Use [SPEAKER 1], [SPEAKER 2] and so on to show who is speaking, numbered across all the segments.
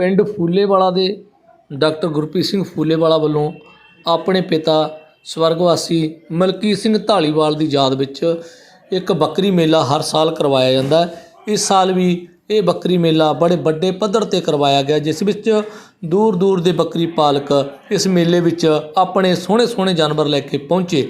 [SPEAKER 1] ਪਿੰਡ ਫੂਲੇਵਾਲਾ ਦੇ ਡਾਕਟਰ ਗੁਰਪ੍ਰੀਤ ਸਿੰਘ ਫੂਲੇਵਾਲਾ ਵੱਲੋਂ ਆਪਣੇ ਪਿਤਾ ਸਵਰਗਵਾਸੀ ਮਲਕੀਤ ਸਿੰਘ ਢਾਲੀਵਾਲ ਦੀ ਯਾਦ ਵਿੱਚ ਇੱਕ ਬੱਕਰੀ ਮੇਲਾ ਹਰ ਸਾਲ ਕਰਵਾਇਆ ਜਾਂਦਾ ਇਸ ਸਾਲ ਵੀ ਇਹ ਬੱਕਰੀ ਮੇਲਾ ਬੜੇ ਵੱਡੇ ਪੱਧਰ ਤੇ ਕਰਵਾਇਆ ਗਿਆ, ਜਿਸ ਵਿੱਚ ਦੂਰ ਦੂਰ ਦੇ ਬੱਕਰੀ ਪਾਲਕ ਇਸ ਮੇਲੇ ਵਿੱਚ ਆਪਣੇ ਸੋਹਣੇ ਸੋਹਣੇ ਜਾਨਵਰ ਲੈ ਕੇ ਪਹੁੰਚੇ।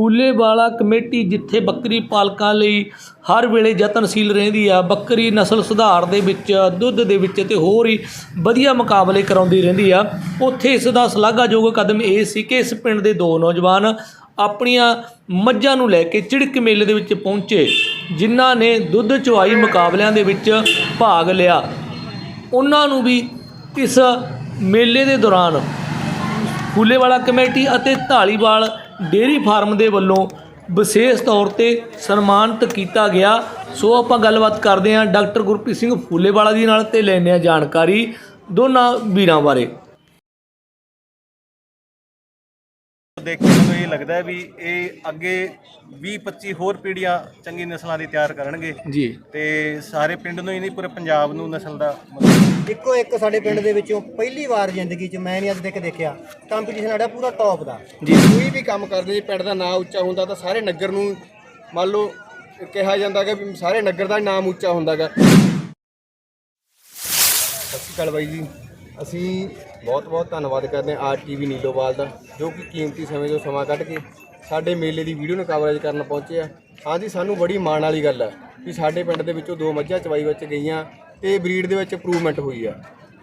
[SPEAKER 1] ਫੂਲੇਵਾਲਾ ਕਮੇਟੀ ਜਿੱਥੇ ਬੱਕਰੀ ਪਾਲਕਾਂ ਲਈ ਹਰ ਵੇਲੇ ਯਤਨਸ਼ੀਲ ਰਹਿੰਦੀ ਆ, ਬੱਕਰੀ ਨਸਲ ਸੁਧਾਰ ਦੇ ਵਿੱਚ, ਦੁੱਧ ਦੇ ਵਿੱਚ ਤੇ ਹੋਰ ਹੀ ਵਧੀਆ ਮੁਕਾਬਲੇ ਕਰਾਉਂਦੀ ਰਹਿੰਦੀ ਆ। ਉੱਥੇ ਇਸ ਦਾ ਸ਼ਲਾਘਾਯੋਗ ਕਦਮ ਇਹ ਸੀ ਕਿ ਇਸ ਪਿੰਡ ਦੇ ਦੋ ਨੌਜਵਾਨ ਆਪਣੀਆਂ ਮੱਝਾਂ ਨੂੰ ਲੈ ਕੇ ਚਿੜਕ ਮੇਲੇ ਦੇ ਵਿੱਚ ਪਹੁੰਚੇ, ਜਿਨ੍ਹਾਂ ਨੇ ਦੁੱਧ ਚੁਆਈ ਮੁਕਾਬਲਿਆਂ ਦੇ ਵਿੱਚ ਭਾਗ ਲਿਆ। ਉਹਨਾਂ ਨੂੰ ਵੀ ਇਸ ਮੇਲੇ ਦੇ ਦੌਰਾਨ ਫੂਲੇਵਾਲਾ ਕਮੇਟੀ ਅਤੇ ਢਾਲੀਵਾਲ ਡੇਅਰੀ ਫਾਰਮ ਦੇ ਵੱਲੋਂ ਵਿਸ਼ੇਸ਼ ਤੌਰ ਤੇ ਸਨਮਾਨਿਤ ਕੀਤਾ ਗਿਆ। ਸੋ ਆਪਾਂ ਗੱਲਬਾਤ ਕਰਦੇ ਹਾਂ ਡਾਕਟਰ ਗੁਰਪ੍ਰੀਤ ਸਿੰਘ ਫੂਲੇਵਾਲਾ ਜੀ ਨਾਲ ਤੇ ਲੈਂਦੇ ਹਾਂ ਜਾਣਕਾਰੀ ਦੋਨਾਂ ਵੀਰਾਂ ਬਾਰੇ।
[SPEAKER 2] ਦੇਖ ਕੇ ਮੈਨੂੰ ਇਹ ਲੱਗਦਾ ਹੈ ਵੀ ਇਹ ਅੱਗੇ 20 25 ਹੋਰ ਪੀੜ੍ਹੀਆਂ ਚੰਗੀ ਨਸਲਾਂ ਦੀ ਤਿਆਰ ਕਰਨਗੇ।
[SPEAKER 1] ਜੀ।
[SPEAKER 2] ਤੇ ਸਾਰੇ ਪਿੰਡ ਨੂੰ ਹੀ ਨਹੀਂ ਪੂਰੇ ਪੰਜਾਬ ਨੂੰ ਨਸਲ ਦਾ
[SPEAKER 3] ਇੱਕੋ ਇੱਕ ਸਾਡੇ ਪਿੰਡ ਦੇ ਵਿੱਚੋਂ ਪਹਿਲੀ ਵਾਰ ਜ਼ਿੰਦਗੀ 'ਚ ਮੈਂ ਨਹੀਂ ਅੱਜ ਤੱਕ ਦੇਖਿਆ। ਕੰਪੀਟੀਸ਼ਨ ਸਾਡਾ ਪੂਰਾ ਟੌਪ ਦਾ।
[SPEAKER 1] ਜੀ।
[SPEAKER 4] ਕੋਈ ਵੀ ਕੰਮ ਕਰਦੇ ਜੀ ਪਿੰਡ ਦਾ ਨਾਮ ਉੱਚਾ ਹੁੰਦਾ ਤਾਂ ਸਾਰੇ ਨਗਰ ਨੂੰ ਮੰਨ ਲਓ ਕਿਹਾ ਜਾਂਦਾ ਕਿ ਵੀ ਸਾਰੇ ਨਗਰ ਦਾ ਨਾਮ ਉੱਚਾ ਹੁੰਦਾਗਾ। ਸਤਿ ਸ਼੍ਰੀ ਅਕਾਲ ਬਾਈ ਜੀ। ਅਸੀਂ ਬਹੁਤ ਬਹੁਤ ਧੰਨਵਾਦ ਕਰਦੇ ਹਾਂ ਆਰ ਟੀਵੀ ਨੀਲੋਵਾਲ ਦਾ ਜੋ ਕਿ ਕੀਮਤੀ ਸਮੇਂ ਤੋਂ ਸਮਾਂ ਕੱਢ ਕੇ ਸਾਡੇ ਮੇਲੇ ਦੀ ਵੀਡੀਓ ਨੂੰ ਕਵਰੇਜ ਕਰਨ ਪਹੁੰਚੇ ਆ। ਹਾਂਜੀ ਸਾਨੂੰ ਬੜੀ ਮਾਣ ਵਾਲੀ ਗੱਲ ਹੈ ਵੀ ਸਾਡੇ ਪਿੰਡ ਦੇ ਵਿੱਚੋਂ ਦੋ ਮੱਝਾਂ ਚਵਾਈ ਵਿੱਚ ਗਈਆਂ ਤੇ ਬਰੀਡ ਦੇ ਵਿੱਚ ਇੰਪਰੂਵਮੈਂਟ ਹੋਈ ਆ।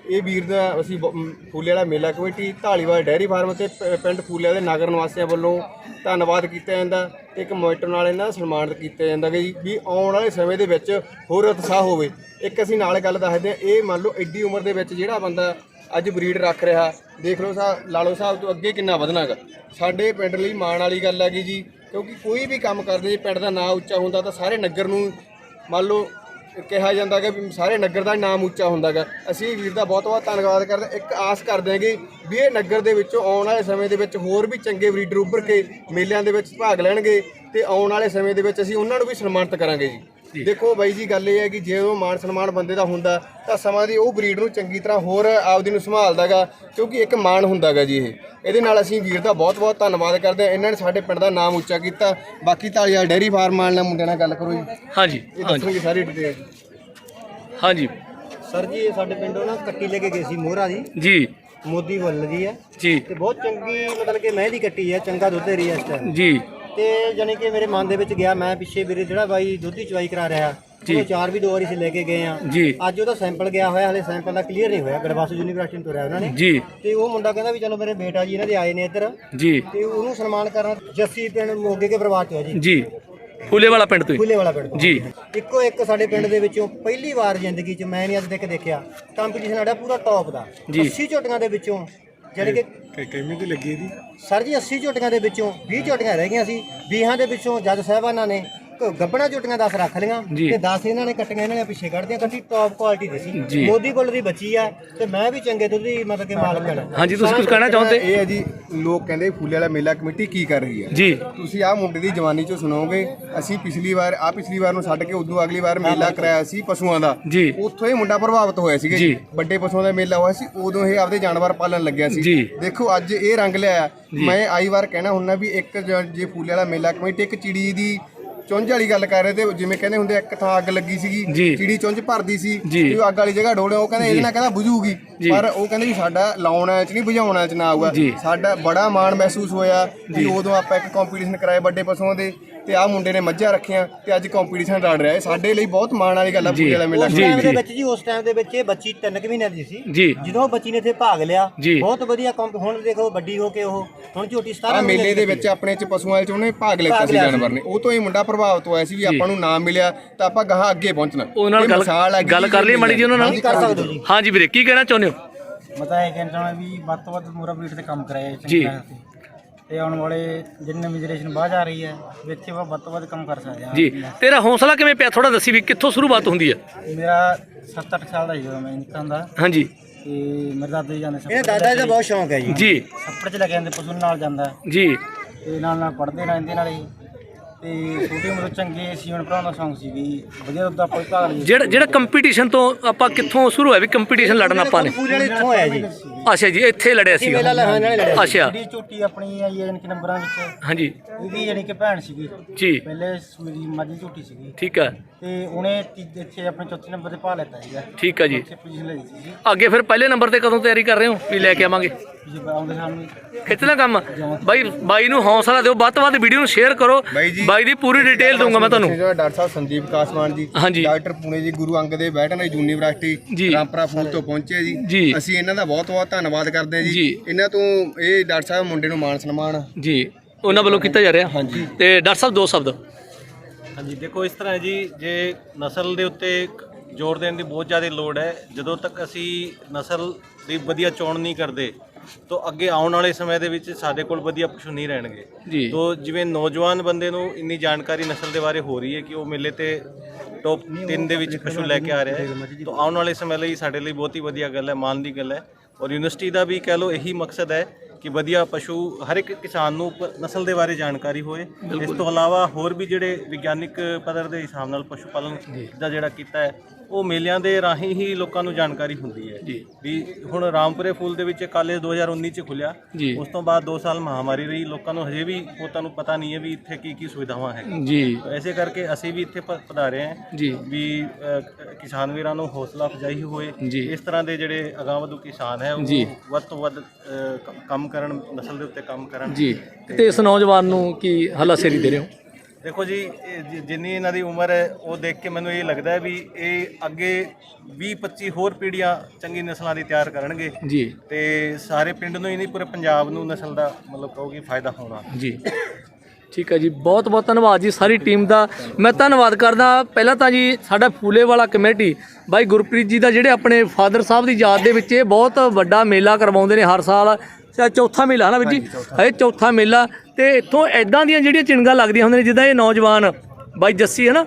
[SPEAKER 4] ਇਹ ਵੀਰ ਦਾ ਅਸੀਂ ਬ- ਮ, ਫੂਲੇ ਵਾਲਾ ਮੇਲਾ ਕਮੇਟੀ ਢਾਲੀਵਾਲ ਡੈਰੀ ਫਾਰਮ ਤੇ ਪਿੰਡ ਫੂਲੇ ਦੇ ਨਗਰ ਨਿਵਾਸੀਆਂ ਵੱਲੋਂ ਧੰਨਵਾਦ ਕੀਤਾ ਜਾਂਦਾ ਤੇ ਇੱਕ ਮੋਇਟਰ ਨਾਲ ਇਹਨਾਂ ਦਾ ਸਨਮਾਨਿਤ ਕੀਤਾ ਜਾਂਦਾ ਕਿ ਵੀ ਆਉਣ ਵਾਲੇ ਸਮੇਂ ਦੇ ਵਿੱਚ ਹੋਰ ਉਤਸ਼ਾਹ ਹੋਵੇ। ਇੱਕ ਅਸੀਂ ਨਾਲ ਗੱਲ ਦੱਸਦੇ ਹਾਂ ਇਹ ਮੰਨ ਲਓ ਐਡੀ ਉਮਰ ਦੇ ਵਿੱਚ ਜਿਹੜਾ ਬੰਦਾ ਅੱਜ ਬਰੀਡ ਰੱਖ ਰਿਹਾ। ਦੇਖ ਲਓ ਸਾ ਲਾਲੋ ਸਾਹਿਬ ਤੋਂ ਅੱਗੇ ਕਿੰਨਾ ਵਧਣਾਗਾ। ਸਾਡੇ ਪਿੰਡ ਲਈ ਮਾਣ ਵਾਲੀ ਗੱਲ ਹੈਗੀ ਜੀ, ਕਿਉਂਕਿ ਕੋਈ ਵੀ ਕੰਮ ਕਰਦੇ ਜੀ ਪਿੰਡ ਦਾ ਨਾਂ ਉੱਚਾ ਹੁੰਦਾ ਤਾਂ ਸਾਰੇ ਨਗਰ ਨੂੰ ਮੰਨ ਲਓ ਕਿਹਾ ਜਾਂਦਾ ਕਿ ਵੀ ਸਾਰੇ ਨਗਰ ਦਾ ਨਾਮ ਉੱਚਾ ਹੁੰਦਾਗਾ। ਅਸੀਂ ਵੀਰ ਦਾ ਬਹੁਤ ਬਹੁਤ ਧੰਨਵਾਦ ਕਰਦੇ ਹਾਂ। ਇੱਕ ਆਸ ਕਰਦੇ ਹਾਂ ਕਿ ਵੀ ਇਹ ਨਗਰ ਦੇ ਵਿੱਚੋਂ ਆਉਣ ਵਾਲੇ ਸਮੇਂ ਦੇ ਵਿੱਚ ਹੋਰ ਵੀ ਚੰਗੇ ਬਰੀਡਰ ਉੱਭਰ ਕੇ ਮੇਲਿਆਂ ਦੇ ਵਿੱਚ ਭਾਗ ਲੈਣਗੇ ਤੇ ਆਉਣ ਵਾਲੇ ਸਮੇਂ ਦੇ ਵਿੱਚ ਅਸੀਂ ਉਹਨਾਂ ਨੂੰ ਵੀ ਸਨਮਾਨਿਤ ਕਰਾਂਗੇ ਜੀ। ਦੇਖੋ ਬਾਈ ਜੀ ਗੱਲ ਇਹ ਹੈ ਕਿ ਜੇ ਉਹ ਮਾਨ ਸਨਮਾਨ ਬੰਦੇ ਦਾ ਹੁੰਦਾ ਤਾਂ ਸਮਾਂ ਦੀ ਉਹ ਬਰੀਡ ਨੂੰ ਚੰਗੀ ਤਰ੍ਹਾਂ ਹੋਰ ਆਪਦੀ ਨੂੰ ਸੰਭਾਲਦਾਗਾ ਕਿਉਂਕਿ ਇੱਕ ਮਾਣ ਹੁੰਦਾਗਾ ਜੀ ਇਹ। ਇਹਦੇ ਨਾਲ ਅਸੀਂ ਵੀਰ ਦਾ ਬਹੁਤ ਬਹੁਤ ਧੰਨਵਾਦ ਕਰਦੇ ਹਾਂ। ਇਹਨਾਂ ਨੇ ਸਾਡੇ ਪਿੰਡ ਦਾ ਨਾਮ ਉੱਚਾ ਕੀਤਾ। ਬਾਕੀ ਤਾਲੀਆ ਡੈਰੀ ਫਾਰਮ ਵਾਲਿਆਂ ਮੁੰਡਿਆਂ ਨਾਲ ਗੱਲ ਕਰੋ ਜੀ।
[SPEAKER 1] ਹਾਂਜੀ
[SPEAKER 4] ਇਹ
[SPEAKER 1] ਹਾਂਜੀ।
[SPEAKER 4] ਦੱਸਣਗੇ ਸਾਰੀ ਡਿਟੇਲ
[SPEAKER 1] ਹਾਂਜੀ।
[SPEAKER 3] ਸਰ ਜੀ ਇਹ ਸਾਡੇ ਪਿੰਡੋਂ ਨਾ ਕੱਟੀ ਲੈ ਕੇ ਗਏ ਸੀ ਮੋਹਰਾ ਦੀ।
[SPEAKER 1] ਜੀ।
[SPEAKER 3] ਮੋਦੀ ਵੱਲ ਦੀ ਹੈ।
[SPEAKER 1] ਜੀ।
[SPEAKER 3] ਤੇ ਬਹੁਤ ਚੰਗੀ ਮਤਲਬ ਕਿ ਮੈਂ ਦੀ ਕੱਟੀ ਹੈ ਚੰਗਾ ਦੁੱਧ ਦੇ ਰਹੀ ਹੈ ਇਸ ਟਾਈਮ
[SPEAKER 1] ਜੀ।
[SPEAKER 3] ਤੇ ਜਾਨੀ ਕਿ ਮੇਰੇ ਮਨ ਦੇ ਵਿੱਚ ਗਿਆ ਮੈਂ ਪਿੱਛੇ ਵੀਰੇ ਜਿਹੜਾ ਬਾਈ ਦੁੱਧ ਦੀ ਚਵਾਈ ਕਰਾ ਰਿਹਾ ਉਹ ਚਾਰ ਵੀ ਦੋ ਵਾਰੀ ਸੀ ਲੈ ਕੇ ਗਏ ਆ।
[SPEAKER 1] ਜੀ।
[SPEAKER 3] ਅੱਜ ਉਹਦਾ ਸੈਂਪਲ ਗਿਆ ਹੋਇਆ ਹਲੇ ਸੈਂਪਲ ਦਾ ਕਲੀਅਰ ਨਹੀਂ ਹੋਇਆ ਗੜਵਾਸੂ ਯੂਨੀਵਰਸਿਟੀ ਤੋਂ ਰਿਹਾ ਉਹਨਾਂ ਨੇ।
[SPEAKER 1] ਜੀ।
[SPEAKER 3] ਤੇ ਉਹ ਮੁੰਡਾ ਕਹਿੰਦਾ ਵੀ ਚਲੋ ਮੇਰੇ ਬੇਟਾ ਜੀ ਇਹਨਾਂ ਦੇ ਆਏ ਨੇ ਇੱਧਰ।
[SPEAKER 1] ਜੀ।
[SPEAKER 3] ਤੇ ਉਹਨੂੰ ਸਨਮਾਨ ਕਰਨਾ ਜੱਸੀ ਪਿੰਡ ਮੋਗੇ ਕੇ ਪਰਿਵਾਰ ਚੋਂ ਹੈ ਜੀ।
[SPEAKER 1] ਜੀ। ਫੂਲੇਵਾਲਾ ਪਿੰਡ ਤੋਂ ਹੀ
[SPEAKER 3] ਫੁੱਲੇ ਵਾਲਾ ਪਿੰਡ ਤੋਂ।
[SPEAKER 1] ਜੀ।
[SPEAKER 3] ਇੱਕੋ ਇੱਕ ਸਾਡੇ ਪਿੰਡ ਦੇ ਵਿੱਚੋਂ ਪਹਿਲੀ ਵਾਰ ਜ਼ਿੰਦਗੀ 'ਚ ਮੈਂ ਨਹੀਂ ਅੱਜ ਤੱਕ ਦੇਖਿਆ। ਕੰਪੀਟੀਸ਼ਨ ਸਾਡਾ ਪੂਰਾ ਟੌਪ ਦਾ।
[SPEAKER 1] ਜੀ।
[SPEAKER 3] 80 ਝੋਟੀਆਂ ਦੇ ਵਿੱਚੋਂ ਜਾਣੀ ਕਿ
[SPEAKER 4] ਕਿੰਨੀ ਕੁ ਲੱਗੀ ਦੀ
[SPEAKER 3] ਸਰ ਜੀ 80 ਝੋਟੀਆਂ ਦੇ ਵਿੱਚੋਂ 20 ਝੋਟੀਆਂ ਰਹਿ ਗਈਆਂ ਸੀ। 20 ਦੇ ਵਿੱਚੋਂ ਜੱਜ ਸਾਹਿਬਾਨਾਂ ਨੇ ਕ- ਗੱਬਣਾ ਝੋਟੀਆਂ 10 ਰੱਖ ਲਈਆਂ
[SPEAKER 1] ਜੀ।
[SPEAKER 3] ਤੇ 10 ਇਹਨਾਂ ਨੇ ਕੱਟੀਆਂ ਇਹਨਾਂ ਨੇ ਪਿੱਛੇ ਕੱਢਦੀਆਂ ਕੱਟੀ ਟੌਪ ਕੁਆਲਿਟੀ ਦੀ
[SPEAKER 1] ਜੀ।
[SPEAKER 3] ਸੀ ਮੋਦੀ ਕੋਲ ਦੀ ਬੱਚੀ ਆ ਤੇ ਮੈਂ ਵੀ ਚੰਗੇ ਦੁੱਧ ਦੀ ਮਤਲਬ ਕਿ ਮਾਲਕ ਹਾਂ
[SPEAKER 1] ਹਾਂਜੀ ਤੁਸੀਂ ਕੁਝ ਕਹਿਣਾ ਚਾਹੁੰਦੇ
[SPEAKER 4] ਇਹ ਹੈ ਜੀ ਲੋਕ ਕਹਿੰਦੇ ਫੂਲੇ ਵਾਲਾ ਮੇਲਾ ਕਮੇਟੀ ਕੀ ਕਰ ਰਹੀ ਹੈ?
[SPEAKER 1] ਜੀ।
[SPEAKER 4] ਤੁਸੀਂ ਆਹ ਮੁੰਡੇ ਦੀ ਜਵਾਨੀ ਚੋਂ ਸੁਣੋਗੇ ਅਸੀਂ ਪਿਛਲੀ ਵਾਰ ਆ ਪਿਛਲੀ ਵਾਰ ਨੂੰ ਛੱਡ ਕੇ ਉਦੋਂ ਅਗਲੀ ਵਾਰ ਮੇਲਾ ਕਰਾਇਆ ਸੀ ਪਸ਼ੂਆਂ ਦਾ।
[SPEAKER 1] ਜੀ।
[SPEAKER 4] ਉੱਥੋਂ ਇਹ ਮੁੰਡਾ ਪ੍ਰਭਾਵਿਤ ਹੋਇਆ ਸੀਗਾ
[SPEAKER 1] ਜੀ।
[SPEAKER 4] ਵੱਡੇ ਪਸ਼ੂਆਂ ਦਾ ਮੇਲਾ ਹੋਇਆ ਸੀ ਉਦੋਂ ਇਹ ਆਪਦੇ ਜਾਨਵਰ ਪਾਲਣ ਲੱਗਿਆ ਸੀ।
[SPEAKER 1] ਜੀ।
[SPEAKER 4] ਦੇਖੋ ਅੱਜ ਇਹ ਰੰਗ ਲਿਆ ਮੈਂ ਆਈ ਵਾਰ ਕਹਿਣਾ ਹੁੰਨਾ ਵੀ ਇੱਕ ਜ- ਜੇ ਫੂਲੇ ਵਾਲਾ ਮੇਲਾ ਕਮੇਟੀ ਇੱਕ ਚਿੜੀ ਦੀ ਚੁੰਝ ਵਾਲੀ ਗੱਲ ਕਰ ਰਹੇ ਤੇ ਜਿਵੇਂ ਕਹਿੰਦੇ ਹੁੰਦੇ ਇੱਕ ਥਾਂ ਅੱਗ ਲੱਗੀ ਸੀਗੀ
[SPEAKER 1] ਜੀ।
[SPEAKER 4] ਚਿੜੀ ਚੁੰਝ ਭਰਦੀ ਸੀ
[SPEAKER 1] ਜੀ।
[SPEAKER 4] ਤੇ ਉਹ ਅੱਗ ਵਾਲੀ ਜਗ੍ਹਾ ਡੋਲੇ ਉਹ ਕਹਿੰਦੇ ਇਹਦੇ ਨਾਲ ਕਹਿੰਦਾ ਬੁਝੂਗੀ
[SPEAKER 1] ਜੀ।
[SPEAKER 4] ਪਰ ਉਹ ਕਹਿੰਦੇ ਵੀ ਸਾਡਾ ਲਾਉਣਾ ਚ ਨਹੀਂ ਬੁਝਾਉਣਾ ਚ ਨਾ ਆਊਗਾ
[SPEAKER 1] ਜੀ।
[SPEAKER 4] ਸਾਡਾ ਬੜਾ ਮਾਣ ਮਹਿਸੂਸ ਹੋਇਆ ਕਿ ਉਦੋਂ ਆਪਾਂ ਇੱਕ ਕੰਪੀਟੀਸ਼ਨ ਕਰਾਏ ਵੱਡੇ ਪਸ਼ੂਆਂ ਦੇ ਤੇ ਆਹ ਮੁੰਡੇ ਨੇ ਮੱਝਾਂ ਰੱਖੀਆਂ ਤੇ ਅੱਜ ਕੰਪੀਟੀਸ਼ਨ ਲੜ ਰਿਹਾ ਇਹ ਸਾਡੇ ਲਈ ਬਹੁਤ ਮਾਣ ਵਾਲੀ ਗੱਲ ਆ। ਪੂਰੇ ਵਾਲਾ ਮੇਲਾ
[SPEAKER 3] ਉਸ
[SPEAKER 1] ਜੀ,
[SPEAKER 3] ਟਾਈਮ ਦੇ
[SPEAKER 1] ਜੀ।
[SPEAKER 3] ਵਿੱਚ ਜੀ ਉਸ ਟਾਈਮ ਦੇ ਵਿੱਚ ਇਹ ਬੱਚੀ 3 ਕੁ ਮਹੀਨਿਆਂ ਦੀ ਸੀ
[SPEAKER 1] ਜੀ
[SPEAKER 3] ਜਦੋਂ ਉਹ ਬੱਚੀ ਨੇ ਇੱਥੇ ਭਾਗ ਲਿਆ
[SPEAKER 1] ਜੀ।
[SPEAKER 3] ਬਹੁਤ ਵਧੀਆ ਕੰਪ ਹੁਣ ਦੇਖੋ ਵੱਡੀ ਹੋ ਕੇ ਉਹ ਹੁਣ ਝੋਟੀ 17
[SPEAKER 4] ਆ
[SPEAKER 3] ਮਹੀਨੇ
[SPEAKER 4] ਮੇਲੇ ਦੇ ਵਿੱਚ ਆਪਣੇ ਚ ਪਸ਼ੂਆਂ ਚ ਉਹਨੇ ਭਾਗ ਲਿੱਤਾ
[SPEAKER 3] ਭਾਗ
[SPEAKER 4] ਸੀ
[SPEAKER 3] ਲਿਆ ਸੀ।
[SPEAKER 4] ਜਾਨਵਰ ਨੇ ਉਹ ਤੋਂ ਹੀ ਮੁੰਡਾ ਪ੍ਰਭਾਵਿਤ ਹੋਇਆ ਸੀ ਵੀ ਆਪਾਂ ਨੂੰ ਨਾਮ ਮਿਲਿਆ ਤਾਂ ਆਪਾਂ ਗਾਹਾਂ ਅੱਗੇ ਪਹੁੰਚਣਾ
[SPEAKER 1] ਉਹ ਨਾਲ
[SPEAKER 4] ਇਹ
[SPEAKER 1] ਗੱਲ
[SPEAKER 4] ਮਿਸਾਲ ਹੈਗੀ
[SPEAKER 1] ਗੱਲ ਕਰ ਲਈ ਮਾੜੀ ਜੀ ਉਹਨਾਂ ਨਾਲ
[SPEAKER 3] ਹਾਂਜੀ, ਕਰ ਸਕਦੇ ਹੋ ਜੀ।
[SPEAKER 1] ਹਾਂਜੀ ਵੀਰੇ ਕੀ ਕਹਿਣਾ ਚਾਹੁੰਦੇ ਹੋ
[SPEAKER 5] ਮੈਂ ਤਾਂ ਇਹ ਕਹਿਣਾ ਚਾਹੁੰਦਾ ਵੀ ਵੱਧ ਤੋਂ ਵੱਧ ਮੋਰਾ ਬਰੀਡ ਤੇ ਕੰਮ ਕਰਾਇਆ
[SPEAKER 1] ਜੀ।
[SPEAKER 5] ਚੰਗੀ ਤਰ੍ਹਾਂ ਤੇ ਆਉਣ ਵਾਲੇ ਜਿੰਨੀ ਜਨਰੇਸ਼ਨ ਬਾਹਰ ਜਾ ਰਹੀ ਹੈ ਵੀ ਇੱਥੇ ਉਹ ਵੱਧ ਤੋਂ ਵੱਧ ਕੰਮ ਕਰ ਸਕਦੇ ਹਾਂ।
[SPEAKER 1] ਜੀ ਤੇਰਾ ਹੌਸਲਾ ਕਿਵੇਂ ਪਿਆ? ਥੋੜਾ ਦੱਸੀ ਵੀ ਕਿੱਥੋਂ ਸ਼ੁਰੂਆਤ ਹੁੰਦੀ ਹੈ?
[SPEAKER 5] ਮੇਰਾ 7-8 ਸਾਲ ਦਾ ਜਦੋਂ ਮੈਂ ਨਿੱਕਾ ਹੁੰਦਾ।
[SPEAKER 1] ਹਾਂਜੀ।
[SPEAKER 5] ਤੇ ਮੇਰੇ ਦਾਦਾ ਜੀ ਜਾਂਦੇ
[SPEAKER 3] ਇਹ ਦਾਦਾ ਜੀ ਦਾ ਬਹੁਤ ਸ਼ੌਂਕ ਹੈ ਜੀ।
[SPEAKER 1] ਜੀ।
[SPEAKER 5] ਸੱਪੜ ਚ ਲੈ ਕੇ ਜਾਂਦੇ ਪਸ਼ੂ ਨਾਲ ਜਾਂਦਾ।
[SPEAKER 1] ਜੀ।
[SPEAKER 5] ਤੇ ਨਾਲ ਨਾਲ ਪੜਦੇ ਨਾਲ ਇਹਦੇ ਨਾਲ। ਹੀ ਤੇ ਛੋਟੀ ਉਮਰ ਤੋਂ ਚੰਗੇ ਸੀਵਨ ਭਰਾਉਣ ਦਾ ਸ਼ੌਂਕ ਸੀ ਵੀ ਵਧੀਆ ਦੁੱਧ ਆਪਾਂ ਵੀ ਭਾਗ ਲਈਏ
[SPEAKER 1] ਜਿਹੜਾ ਜਿਹੜਾ ਕੰਪੀਟੀਸ਼ਨ ਤੋਂ ਆਪਾਂ ਕਿੱਥੋਂ ਸ਼ੁਰੂ ਹੋਇਆ ਵੀ ਕੰਪੀਟੀਸ਼ਨ ਲੜਨਾ ਆਪਾਂ ਨੇ?
[SPEAKER 3] ਪੂਰੇ ਇੱਥੋਂ ਆਇਆ ਜੀ।
[SPEAKER 1] ਅੱਛਾ ਜੀ ਇੱਥੇ ਲੜਿਆ
[SPEAKER 3] ਮੇਲਾ ਲੜਿਆ
[SPEAKER 1] ਅੱਛਾ।
[SPEAKER 5] ਜਿਹੜੀ ਝੋਟੀ ਆਪਣੀ ਆਈ ਹੈ ਕਿ ਨੰਬਰਾਂ ਵਿੱਚ।
[SPEAKER 1] ਹਾਂਜੀ।
[SPEAKER 5] ਇਹਦੀ ਜਾਣੀ ਕਿ ਭੈਣ ਸੀਗੀ।
[SPEAKER 1] ਜੀ।
[SPEAKER 5] ਪਹਿਲੇ ਦੀ ਮੱਝ ਝੋਟੀ ਸੀਗੀ।
[SPEAKER 1] ਠੀਕ ਹੈ
[SPEAKER 5] ਤੇ ਉਹਨੇ ਤੀਜੇ ਇੱਥੇ ਆਪਣੇ ਚੌਥੇ ਨੰਬਰ ਤੇ ਪਾ ਲੈਤਾ ਸੀਗਾ।
[SPEAKER 1] ਠੀਕ ਹੈ ਜੀ।
[SPEAKER 5] ਉੱਥੇ ਪੋਜੀਸ਼ਨ ਲਈ ਸੀ
[SPEAKER 1] ਅੱਗੇ ਫਿਰ ਪਹਿਲੇ ਨੰਬਰ ਤੇ ਕਦੋਂ ਤਿਆਰੀ ਕਰ ਰਹੇ ਹੋ? ਵੀ ਲੈ ਕੇ ਆਵਾਂਗੇ।
[SPEAKER 5] ਜੀ ਆਉਂਦੇ
[SPEAKER 1] ਖਿੱਚਣਾ ਕੰਮ। ਬਾਈ ਬਾਈ ਨੂੰ ਹੌਸਲਾ ਦਿਓ। ਵੱਧ ਤੋਂ ਵੱਧ ਵੀਡੀਓ ਨੂੰ ਸ਼ੇਅਰ ਕਰੋ।
[SPEAKER 4] ਬਾਈ ਜੀ-
[SPEAKER 1] ਬਾਈ ਦੀ ਪੂਰੀ ਡਿਟੇਲ ਦਊਂਗਾ ਮੈਂ ਤੁਹਾਨੂੰ।
[SPEAKER 4] ਜਿਹੜਾ ਡਾਕਟਰ ਸਾਹਿਬ ਸੰਦੀਪ ਕਾਸਮਾਨ ਜੀ।
[SPEAKER 1] ਹਾਂਜੀ।
[SPEAKER 4] Doctor Pune ji Guru Angad Dev veterinary
[SPEAKER 1] ji.
[SPEAKER 4] University Rampura Phul ਤੋਂ ਪਹੁੰਚੇ
[SPEAKER 1] ਜੀ।
[SPEAKER 4] ਜੀ। ਅਸੀਂ ਇਹਨਾਂ ਦਾ ਬਹੁਤ ਬਹੁਤ ਧੰਨਵਾਦ ਕਰਦੇ ਹਾਂ
[SPEAKER 1] ਜੀ।
[SPEAKER 4] ਜੀ। ਇਹਨਾਂ ਤੋਂ ਇਹ ਡਾਕਟਰ ਸਾਹਿਬ ਮੁੰਡੇ ਨੂੰ ਮਾਣ ਸਨਮਾਨ।
[SPEAKER 1] ਜੀ ਉਹਨਾਂ ਵੱਲੋਂ ਕੀਤਾ ਜਾ ਰਿਹਾ?
[SPEAKER 4] ਹਾਂਜੀ।
[SPEAKER 1] ਤੇ ਡਾਕਟਰ ਸਾਹਿਬ ਦੋ ਸ਼ਬਦ।
[SPEAKER 2] ਹਾਂਜੀ ਦੇਖੋ ਇਸ ਤਰ੍ਹਾਂ ਹੈ ਜੀ ਜੇ ਨਸਲ ਦੇ ਉੱਤੇ ਜ਼ੋਰ ਦੇਣ ਦੀ ਬਹੁਤ ਜ਼ਿਆਦਾ ਲੋੜ ਹੈ ਜਦੋਂ ਤੱਕ ਅਸੀਂ ਨਸਲ ਦੀ ਵਧੀਆ ਚੋਣ ਨਹੀਂ ਕਰਦੇ ਤਾਂ ਅੱਗੇ ਆਉਣ ਵਾਲੇ ਸਮੇਂ ਦੇ ਵਿੱਚ ਸਾਡੇ ਕੋਲ ਵਧੀਆ ਪਸ਼ੂ ਨਹੀਂ ਰਹਿਣਗੇ।
[SPEAKER 1] ਜੀ।
[SPEAKER 2] ਤੋ ਜਿਵੇਂ ਨੌਜਵਾਨ ਬੰਦੇ ਨੂੰ ਇੰਨੀ ਜਾਣਕਾਰੀ ਨਸਲ ਦੇ ਬਾਰੇ ਹੋ ਰਹੀ ਹੈ ਕਿ ਉਹ ਮੇਲੇ ਤੇ ਟੌਪ 3 ਦੇ ਵਿੱਚ ਪਸ਼ੂ ਲੈ ਕੇ ਆ ਰਿਹਾ ਹੈ ਤੋ ਆਉਣ ਵਾਲੇ ਸਮੇਂ ਲਈ ਸਾਡੇ ਲਈ ਬਹੁਤ ਹੀ ਵਧੀਆ ਗੱਲ ਹੈ ਮਾਣ ਦੀ ਗੱਲ ਹੈ। ਔਰ ਯੂਨੀਵਰਸਿਟੀ ਦਾ ਵੀ ਕਹਿ ਲਓ ਇਹੀ ਮਕਸਦ ਹੈ ਕਿ ਵਧੀਆ ਪਸ਼ੂ ਹਰ ਇੱਕ ਕਿਸਾਨ ਨੂੰ ਨਸਲ ਦੇ ਬਾਰੇ ਜਾਣਕਾਰੀ ਹੋਏ। ਇਸ ਤੋਂ ਇਲਾਵਾ ਹੋਰ ਵੀ ਜਿਹੜੇ ਵਿਗਿਆਨਿਕ ਪੱਧਰ ਦੇ ਹਿਸਾਬ ਨਾਲ ਪਸ਼ੂ ਪਾਲਣ ਦਾ ਜਿਹੜਾ ਕੀਤਾ ਹੈ ਉਹ ਮੇਲਿਆਂ ਦੇ ਰਾਹੀਂ ਹੀ ਲੋਕਾਂ ਨੂੰ ਜਾਣਕਾਰੀ ਹੁੰਦੀ ਹੈ।
[SPEAKER 1] ਜੀ।
[SPEAKER 2] ਵੀ ਹੁਣ ਰਾਮਪੁਰੇ ਫੂਲ ਦੇ ਵਿੱਚ ਕਾਲਜ 2019 ਚ ਖੁੱਲਿਆ। ਉਸ ਤੋਂ ਬਾਅਦ 2 ਸਾਲ ਮਹਾਮਾਰੀ ਰਹੀ। ਲੋਕਾਂ ਨੂੰ ਹਜੇ ਵੀ ਉਹ ਤੁਹਾਨੂੰ ਪਤਾ ਨਹੀਂ ਹੈ ਵੀ ਇੱਥੇ ਕੀ ਕੀ ਸੁਵਿਧਾਵਾਂ ਹੈ
[SPEAKER 1] ਜੀ।
[SPEAKER 2] ਐਸੇ ਕਰਕੇ ਅਸੀਂ ਵੀ ਇੱਥੇ ਪਧਾਰੇ ਹਾਂ ਵੀ ਕਿਸਾਨ ਵੀਰਾਂ ਨੂੰ ਹੌਸਲਾ ਅਫਜ਼ਾਈ ਹੋਏ। ਇਸ ਤਰ੍ਹਾਂ ਦੇ ਜਿਹੜੇ ਅਗਾਂਹਵਧੂ ਕਿਸਾਨ ਹੈ। ਉਹ ਵੱਧ ਤੋਂ ਵੱਧ ਕੰਮ ਕਰਨ ਨਸਲ ਦੇ ਉੱਤੇ ਕੰਮ ਕਰਨ।
[SPEAKER 1] ਜੀ। ਤੇ ਇਸ ਨੌਜਵਾਨ ਨੂੰ ਕੀ ਹੱਲਾਸ਼ੇਰੀ ਦੇ ਰਹੇ ਹੋ?
[SPEAKER 2] ਦੇਖੋ ਜੀ ਇਹ ਜਿੰਨੀ ਇਹਨਾਂ ਦੀ ਉਮਰ ਹੈ ਉਹ ਦੇਖ ਕੇ ਮੈਨੂੰ ਇਹ ਲੱਗਦਾ ਹੈ ਵੀ ਇਹ ਅੱਗੇ 20 25 ਹੋਰ ਪੀੜ੍ਹੀਆਂ ਚੰਗੀ ਨਸਲਾਂ ਦੀ ਤਿਆਰ ਕਰਨਗੇ।
[SPEAKER 1] ਜੀ।
[SPEAKER 2] ਤੇ ਸਾਰੇ ਪਿੰਡ ਨੂੰ ਹੀ ਨਹੀਂ ਪੂਰੇ ਪੰਜਾਬ ਨੂੰ ਨਸਲ ਦਾ ਮਤਲਬ ਕਹੋਗੇ ਫਾਇਦਾ ਹੋਣਾ।
[SPEAKER 1] ਜੀ। ਠੀਕ ਹੈ ਜੀ ਬਹੁਤ ਬਹੁਤ ਧੰਨਵਾਦ ਜੀ ਸਾਰੀ ਟੀਮ ਦਾ। ਮੈਂ ਧੰਨਵਾਦ ਕਰਦਾ ਪਹਿਲਾਂ ਤਾਂ ਜੀ ਸਾਡਾ ਫੂਲੇ ਵਾਲਾ ਕਮੇਟੀ ਬਾਈ ਗੁਰਪ੍ਰੀਤ ਜੀ ਦਾ ਜਿਹੜੇ ਆਪਣੇ ਫਾਦਰ ਸਾਹਿਬ ਦੀ ਯਾਦ ਦੇ ਵਿੱਚ ਇਹ ਬਹੁਤ ਵੱਡਾ ਮੇਲਾ ਕਰਵਾਉਂਦੇ ਨੇ ਹਰ ਸਾਲ। ਚੌਥਾ ਮੇਲਾ ਨਾ ਵੀਰ ਜੀ? ਇਹ ਚੌਥਾ ਮੇਲਾ। ਤੇ ਇੱਥੋਂ ਐਦਾਂ ਦੀਆਂ ਜਿਹੜੀਆਂ ਚਿੰਗਾ ਲੱਗਦੀਆਂ ਹੁੰਦੀਆਂ ਨੇ ਜਿੱਦਾਂ ਇਹ ਨੌਜਵਾਨ ਬਾਈ ਜੱਸੀ ਹੈ ਨਾ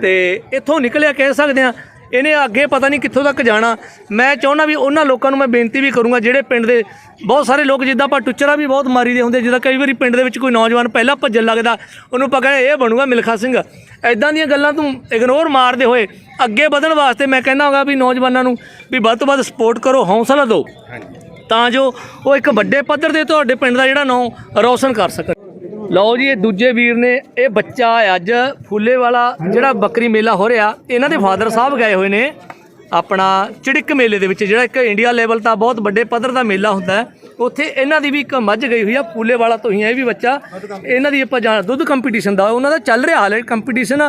[SPEAKER 1] ਤੇ ਇੱਥੋਂ ਨਿਕਲਿਆ ਕਹਿ ਸਕਦੇ ਆ ਇਹਨੇ ਅੱਗੇ ਪਤਾ ਨਹੀਂ ਕਿੱਥੋਂ ਤੱਕ ਜਾਣਾ। ਮੈਂ ਚਾਹੁੰਦਾ ਵੀ ਉਹਨਾਂ ਲੋਕਾਂ ਨੂੰ ਮੈਂ ਬੇਨਤੀ ਵੀ ਕਰੂੰਗਾ ਜਿਹੜੇ ਪਿੰਡ ਦੇ ਬਹੁਤ ਸਾਰੇ ਲੋਕ ਜਿੱਦਾਂ ਆਪਾਂ ਟੁੱਚਰਾ ਵੀ ਬਹੁਤ ਮਾਰੀ ਦੇ ਹੁੰਦੇ ਜਿੱਦਾਂ ਕਈ ਵਾਰੀ ਪਿੰਡ ਦੇ ਵਿੱਚ ਕੋਈ ਨੌਜਵਾਨ ਪਹਿਲਾਂ ਭੱਜਣ ਲੱਗਦਾ ਉਹਨੂੰ ਪਕੜ ਇਹ ਬਣੂਗਾ ਮਿਲਖਾ ਸਿੰਘ। ਐਦਾਂ ਦੀਆਂ ਗੱਲਾਂ ਤੂੰ ਇਗਨੋਰ ਮਾਰਦੇ ਹੋਏ ਅੱਗੇ ਵਧਣ ਵਾਸਤੇ ਮੈਂ ਕਹਿੰਦਾ ਹੋਗਾ ਵੀ ਨੌਜਵਾਨਾਂ ਨੂੰ ਵੀ ਵੱਧ ਤੋਂ ਵੱਧ ਸਪੋਰਟ ਕਰੋ ਹੌਸਲਾ ਦਿਓ। ਤਾਂ ਜੋ ਉਹ ਇੱਕ ਵੱਡੇ ਪੱਧਰ ਤੇ ਤੁਹਾਡੇ ਪਿੰਡ ਦਾ ਜਿਹੜਾ ਨਾਂ ਰੌਸ਼ਨ ਕਰ ਸਕਣ। ਲਓ ਜੀ, ਇਹ ਦੂਜੇ ਵੀਰ ਨੇ, ਇਹ ਬੱਚਾ ਅੱਜ ਫੁੱਲੇ ਵਾਲਾ ਜਿਹੜਾ ਬੱਕਰੀ ਮੇਲਾ ਹੋ ਰਿਹਾ। ਇਹਨਾਂ ਦੇ ਫਾਦਰ ਸਾਹਿਬ ਗਏ ਹੋਏ ਨੇ ਆਪਣਾ ਚਿੜਕ ਮੇਲੇ ਦੇ ਵਿੱਚ, ਜਿਹੜਾ ਇੱਕ ਇੰਡੀਆ ਲੈਵਲ ਤਾਂ ਬਹੁਤ ਵੱਡੇ ਪੱਧਰ ਦਾ ਮੇਲਾ ਹੁੰਦਾ ਉੱਥੇ ਇਹਨਾਂ ਦੀ ਵੀ ਇੱਕ ਮੱਝ ਗਈ ਹੋਈ ਆ, ਫੂਲੇ ਵਾਲਾ ਤੋਂ ਹੀ ਹੈ ਇਹ ਵੀ ਬੱਚਾ। ਇਹਨਾਂ ਦੀ ਆਪਾਂ ਜਾਣ, ਦੁੱਧ ਕੰਪੀਟੀਸ਼ਨ ਦਾ ਉਹਨਾਂ ਦਾ ਚੱਲ ਰਿਹਾ ਹਾਲੇ। ਕੰਪੀਟੀਸ਼ਨ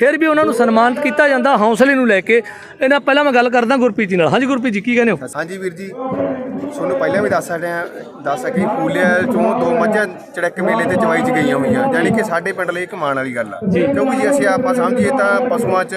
[SPEAKER 1] ਫਿਰ ਵੀ ਉਹਨਾਂ ਨੂੰ ਸਨਮਾਨਿਤ ਕੀਤਾ ਜਾਂਦਾ ਹੌਸਲੇ ਨੂੰ ਲੈ ਕੇ। ਇਹਨਾਂ ਪਹਿਲਾਂ ਮੈਂ ਗੱਲ ਕਰਦਾ ਗੁਰਪ੍ਰੀਤ ਜੀ ਨਾਲ। ਹਾਂਜੀ ਗੁਰਪ੍ਰੀਤ ਜੀ ਕੀ ਕਹਿੰਦੇ ਹੋ?
[SPEAKER 4] ਹਾਂਜੀ ਵੀਰ ਜੀ ਤੁਹਾਨੂੰ ਪਹਿਲਾਂ ਵੀ ਦੱਸ ਸਕਦੇ ਆ ਦੱਸ ਸਕੇ ਫੂਲਿਆ ਚੋਂ ਦੋ ਮੱਝਾਂ ਚੜਕ ਮੇਲੇ ਤੇ ਚਵਾਈ ਚ ਗਈਆਂ ਹੋਈਆਂ। ਯਾਨੀ ਕਿ ਸਾਡੇ ਪਿੰਡ ਲਈ ਇੱਕ ਮਾਣ ਵਾਲੀ ਗੱਲ ਆ। ਕਿਉਂਕਿ ਜੇ ਅਸੀਂ ਆਪਾਂ ਸਮਝੀਏ ਤਾਂ ਪਸ਼ੂਆਂ 'ਚ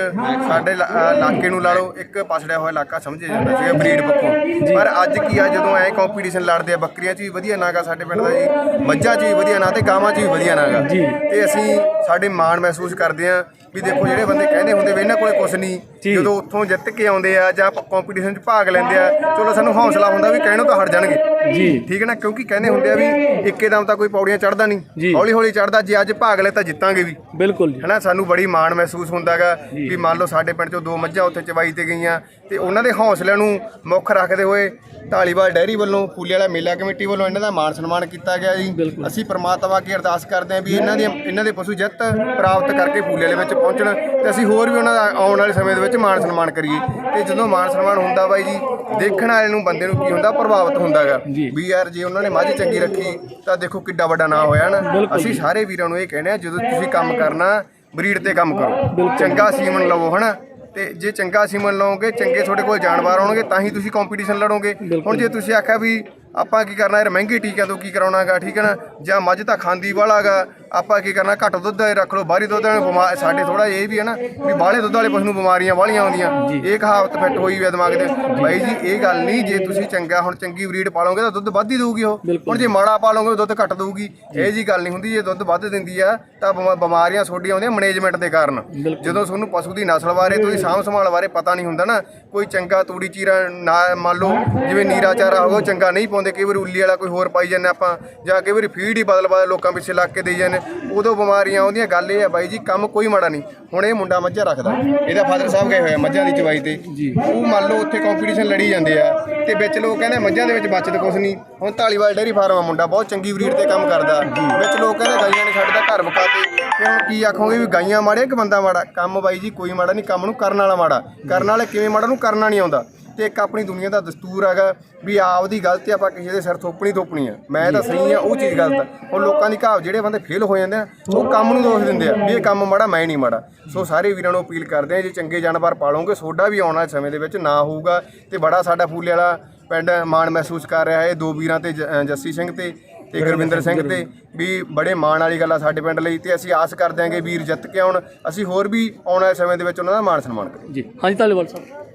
[SPEAKER 4] ਸਾਡੇ ਇਲਾਕੇ ਨੂੰ ਲਾ ਲਓ ਇੱਕ ਪਛੜਿਆ ਹੋਇਆ ਇਲਾਕਾ ਸਮਝਿਆ ਜਾਂਦਾ ਸੀਗਾ ਬਰੀਡ ਪੱਖੋਂ। ਪਰ ਅੱਜ ਕੀ ਆ ਜਦੋਂ ਐ ਕੰਪੀਟੀਸ਼ਨ ਲੜਦੇ ਆ ਬੱਕਰੀਆਂ 'ਚ ਵੀ ਵਧੀਆ ਨਾਗਾ ਸਾਡੇ ਪਿੰਡ ਦਾ ਜੀ ਮੱਝਾਂ 'ਚ ਵੀ ਵਧੀਆ ਨਾ ਤੇ ਗਾਵਾਂ 'ਚ ਵੀ ਵਧੀਆ ਨਾਗਾ। ਤੇ ਅਸੀਂ ਸਾਡੇ ਮਾਣ ਮਹਿਸੂਸ ਕਰਦੇ ਆ ਵੀ ਦੇਖੋ ਜਿਹੜੇ ਬੰਦੇ ਕਹਿੰਦੇ ਹੁੰਦੇ ਵੀ ਇਹਨਾਂ ਕੋਲੇ ਕੁਝ ਨਹੀਂ ਜਦੋਂ ਉੱਥੋਂ ਜਿੱਤ ਕੇ ਆਉਂਦੇ ਆ ਜਾਂ ਕੰਪੀਟੀਸ਼ਨ 'ਚ ਭਾਗ ਲੈਂਦੇ ਆ ਚਲੋ ਸਾਨੂੰ ਹੌਸਲਾ ਹੁੰਦਾ ਵੀ ਕਹਿਣੋਂ ਤਾਂ ਹਟ ਜਾਣਗੇ।
[SPEAKER 1] ਜੀ।
[SPEAKER 4] ਠੀਕ ਹੈ ਨਾ? ਕਿਉਂਕਿ ਕਹਿੰਦੇ ਹੁੰਦੇ ਆ ਵੀ ਇੱਕੇਦਮ ਤਾਂ ਕੋਈ ਪੌੜੀਆਂ ਚੜਦਾ। ਨਹੀਂ। ਹੌਲੀ ਹੌਲੀ ਚੜਦਾ ਜੇ ਅੱਜ ਭਾਗ ਲੈ ਤਾਂ ਜਿੱਤਾਂਗੇ ਵੀ।
[SPEAKER 1] ਬਿਲਕੁਲ ਜੀ।
[SPEAKER 4] ਹਨਾ? ਸਾਨੂੰ ਬੜੀ ਮਾਣ ਮਹਿਸੂਸ ਹੁੰਦਾਗਾ ਵੀ ਮੰਨ ਲਓ ਸਾਡੇ ਪਿੰਡ ਚੋਂ ਦੋ ਮੱਝਾਂ ਉੱਥੇ ਚਵਾਈ ਤੇ ਗਈਆਂ ਤੇ ਉਹਨਾਂ ਦੇ ਹੌਸਲਿਆਂ ਨੂੰ ਮੁੱਖ ਰੱਖਦੇ ਹੋਏ ਢਾਲੀਵਾਲ ਡੈਰੀ ਵੱਲੋਂ ਫੂਲੇ ਵਾਲਾ ਮੇਲਾ ਕਮੇਟੀ ਵੱਲੋਂ ਇਹਨਾਂ ਦਾ ਮਾਣ ਸਨਮਾਨ ਕੀਤਾ ਗਿਆ ਜੀ। ਅਸੀਂ ਪ੍ਰਮਾਤਮਾ ਅੱਗੇ ਅਰਦਾਸ ਕਰਦੇ ਹਾਂ ਵੀ ਇਹਨਾਂ ਦੇ ਇਹਨਾਂ ਦੇ ਪਸ਼ੂ ਜਿੱਤ ਪ੍ਰਾਪਤ ਕਰਕੇ ਫੂਲੇ ਵਾਲੇ ਵਿੱਚ ਪਹੁੰਚਣ ਤੇ ਅਸੀਂ ਹੋਰ ਵੀ ਉਹਨਾਂ ਦਾ ਆਉਣ ਵਾਲੇ ਸਮੇਂ ਦੇ ਵਿੱਚ ਮਾਣ ਸਨਮਾਨ ਕਰੀਏ। ਤੇ ਜਦੋਂ ਮਾਣ ਸਨਮਾਨ ਹੁੰਦਾ ਬਾਈ ਜੀ ਦੇਖਣ ਵਾਲੇ ਨੂੰ ਬੰਦੇ ਨੂੰ ਕੀ ਹੁੰਦਾ? ਪ੍ਰਭਾਵਿਤ ਹੁੰਦਾਗਾ। ਵੀ ਯਾਰ ਜੇ ਉਹਨਾਂ ਨੇ ਮੱਝ ਚੰਗੀ ਰੱਖੀ ਤਾਂ ਦੇਖੋ ਕਿੱਡਾ ਵੱਡਾ ਨਾਂ ਹੋਇਆ ਨਾ। ਅਸੀਂ ਸਾਰੇ ਵੀਰਾਂ ਨੂੰ ਇਹ ਕਹਿੰਦੇ ਆ ਜਦੋਂ ਤੁਸੀਂ ਕੰਮ ਕਰਨਾ ਬਰੀਡ ਤੇ ਕੰਮ ਕਰੋ। ਚੰਗਾ ਸੀਮਨ ਲਵੋ ਹਨਾ? ਤੇ ਜੇ ਚੰਗਾ ਸੀਮਨ ਲਓਗੇ ਚੰਗੇ ਤੁਹਾਡੇ ਕੋਲ ਜਾਨਵਰ ਆਉਣਗੇ ਤਾਂ ਹੀ ਤੁਸੀਂ ਕੰਪੀਟੀਸ਼ਨ ਲੜੋਗੇ। ਹੁਣ ਜੇ। ਤੁਸੀਂ ਆਖਿਆ ਵੀ ਆਪਾਂ ਕੀ ਕਰਨਾ ਯਾਰ ਮਹਿੰਗੀ ਟੀਕਿਆਂ ਤੋਂ ਕੀ ਕਰਾਉਣਾਗਾ ਠੀਕ ਹੈ ਨਾ? ਜਾਂ ਮੱਝ ਤਾਂ ਖਾਂਦੀ ਵਾਲਾਗਾ ਆਪਾਂ ਕੀ ਕਰਨਾ? ਘੱਟ ਦੁੱਧ ਦੇ ਰੱਖ ਲਓ ਬਾਹਰੀ ਦੁੱਧ ਵਾਲੇ ਬਿਮਾਰ ਸਾਡੇ ਥੋੜਾ ਇਹ ਵੀ ਹੈ ਨਾ ਵੀ ਬਾਹਲੇ ਦੁੱਧ ਵਾਲੇ ਪਸ਼ੂ ਨੂੰ ਬਿਮਾਰੀਆਂ ਵਾਲੀਆਂ ਆਉਂਦੀਆਂ। ਇਹ ਕਹਾਵਤ ਫਿੱਟ ਹੋਈ ਆ ਦਿਮਾਗ ਦੇ ਬਾਈ ਜੀ ਇਹ ਗੱਲ ਨਹੀਂ ਜੇ ਤੁਸੀਂ ਚੰਗਾ ਹੁਣ ਚੰਗੀ ਬਰੀਡ ਪਾਲੋਗੇ ਤਾਂ ਦੁੱਧ ਵੱਧ ਹੀ ਦਊਗੀ ਉਹ। ਹੁਣ ਜੇ ਮਾੜਾ ਪਾਲੋਗੇ ਦੁੱਧ ਘੱਟ ਦਊਗੀ। ਇਹ ਜੀ ਗੱਲ ਨਹੀਂ ਹੁੰਦੀ ਜੇ ਦੁੱਧ ਵੱਧ ਦਿੰਦੀ ਆ ਤਾਂ ਬਿਮਾ- ਬਿਮਾਰੀਆਂ ਛੋਡੀਆਂ ਆਉਂਦੀਆਂ ਮੈਨੇਜਮੈਂਟ ਦੇ ਕਾਰਨ। ਜਦੋਂ ਤੁਹਾਨੂੰ ਪਸ਼ੂ ਦੀ ਨਸਲ ਬਾਰੇ ਤੁਸੀਂ ਸਾਂਭ ਸੰਭਾਲ ਬਾਰੇ ਪਤਾ ਨਹੀਂ ਹੁੰਦਾ ਨਾ ਕੋਈ ਚੰਗਾ ਤੂੜੀ ਚੀਰਾ ਨਾ ਮੰਨ ਲਓ ਜਿਵੇਂ ਨੀਰਾ ਚਾਰਾ ਹੋਗਾ ਉਹ ਚੰਗਾ ਨਹੀਂ ਪਾਉਂਦੇ। ਕਈ ਵਾਰੀ ਉੱਲੀ ਵਾਲਾ ਕੋਈ ਹੋਰ ਪਾਈ ਜਾਂਦੇ ਆਪਾਂ ਜਾਂ ਕਈ ਵਾਰੀ ਫੀਡ ਹੀ ਬਦਲ ਬਦਲ ਲੋਕਾਂ ਪਿੱਛੇ ਲੱਗ ਕੇ ਦੇਈ ਜਾਂਦੇ। ਉਦੋਂ ਬਿਮਾਰੀਆਂ ਆਉਂਦੀਆਂ ਗੱਲ ਇਹ ਹੈ ਬਾਈ ਜੀ ਕੰਮ ਕੋਈ ਮਾੜਾ ਨਹੀਂ। ਹੁਣ ਇਹ ਮੁੰਡਾ ਮੱਝਾਂ ਰੱਖਦਾ। ਇਹਦਾ ਫਾਦਰ ਸਾਹਿਬ ਗਏ ਹੋਏ ਆ ਮੱਝਾਂ ਦੀ ਚਵਾਈ ਤੇ। ਉਹ ਮੰਨ ਲਓ ਉੱਥੇ ਕੰਪੀਟੀਸ਼ਨ ਲੜੀ ਜਾਂਦੇ ਆ ਤੇ ਵਿੱਚ ਲੋਕ ਕਹਿੰਦੇ ਮੱਝਾਂ ਦੇ ਵਿੱਚ ਬਚਤ ਕੁਛ ਨਹੀਂ। ਹੁਣ ਢਾਲੀਵਾਲ ਡੇਅਰੀ ਫਾਰਮ ਆ ਮੁੰਡਾ ਬਹੁਤ ਚੰਗੀ ਬਰੀਡ ਤੇ ਕੰਮ ਕਰਦਾ। ਵਿੱਚ ਲੋਕ ਕਹਿੰਦੇ ਗਾਈਆਂ ਨੇ ਸਾਡੇ ਦਾ ਘਰ ਵਕਾਤੇ ਤੇ ਹੁਣ ਕੀ ਆਖੋਗੇ ਵੀ ਗਾਈਆਂ ਮਾੜੇ ਕਿ ਬੰਦਾ ਮਾੜਾ? ਕੰਮ ਬਾਈ ਜੀ, ਕੋਈ ਮਾੜਾ ਨਹੀਂ, ਕੰਮ ਨੂੰ ਕਰਨ ਵਾਲਾ ਮਾੜਾ। ਕਰਨ ਵਾਲੇ ਕਿਵੇਂ ਮਾੜਾ ਨੂੰ ਕਰਨਾ ਨਹੀਂ ਆਉਂਦਾ। ਤੇ ਇੱਕ ਆਪਣੀ ਦੁਨੀਆ ਦਾ ਦਸਤੂਰ ਹੈਗਾ ਵੀ ਆਪਦੀ ਗਲਤੀ ਆਪਾਂ ਕਿਸੇ ਦੇ ਸਿਰ ਥੋਪਣੀ ਥੋਪਣੀ ਆ। ਮੈਂ ਤਾਂ ਸਹੀ ਆ, ਉਹ ਚੀਜ਼ ਗਲਤ ਆ। ਹੁਣ ਲੋਕਾਂ ਦੀ ਘਾਵ ਜਿਹੜੇ ਬੰਦੇ ਫੇਲ ਹੋ ਜਾਂਦੇ ਆ, ਉਹ ਕੰਮ ਨੂੰ ਦੋਸ਼ ਦਿੰਦੇ ਆ ਵੀ ਇਹ ਕੰਮ ਮਾੜਾ, ਮੈਂ ਨਹੀਂ ਮਾੜਾ। ਸੋ ਸਾਰੇ ਵੀਰਾਂ ਨੂੰ ਅਪੀਲ ਕਰਦੇ ਆ, ਜੇ ਚੰਗੇ ਜਾਨਵਰ ਪਾਲੋਗੇ, ਸੋਡਾ ਵੀ ਆਉਣ ਵਾਲੇ ਸਮੇਂ ਦੇ ਵਿੱਚ ਨਾ ਹੋਊਗਾ। ਤੇ ਬੜਾ ਸਾਡਾ ਫੂਲੇ ਵਾਲਾ ਪਿੰਡ ਮਾਣ ਮਹਿਸੂਸ ਕਰ ਰਿਹਾ ਹੈ, ਦੋ ਵੀਰਾਂ ਤੇ ਜੱਸੀ ਸਿੰਘ ਤੇ। ਤੇ ਗੁਰਵਿੰਦਰ ਸਿੰਘ ਤੇ ਵੀ ਬੜੇ ਮਾਣ ਵਾਲੀ ਗੱਲ ਆ ਸਾਡੇ ਪਿੰਡ ਲਈ ਤੇ ਅਸੀਂ ਆਸ ਕਰਦੇ ਹਾਂਗੇ ਵੀਰ ਜਿੱਤ ਕੇ ਆਉਣ। ਅਸੀਂ ਹੋਰ ਵੀ ਆਉਣ ਵਾਲੇ ਸਮੇਂ ਦੇ ਵਿੱਚ ਉਹਨਾਂ ਦਾ ਮਾਣ ਸਨਮਾਨ ਕਰੀਏ।
[SPEAKER 1] ਜੀ। ਹਾਂਜੀ ਧਾਲੀਵਾਲ ਸਾਹਿਬ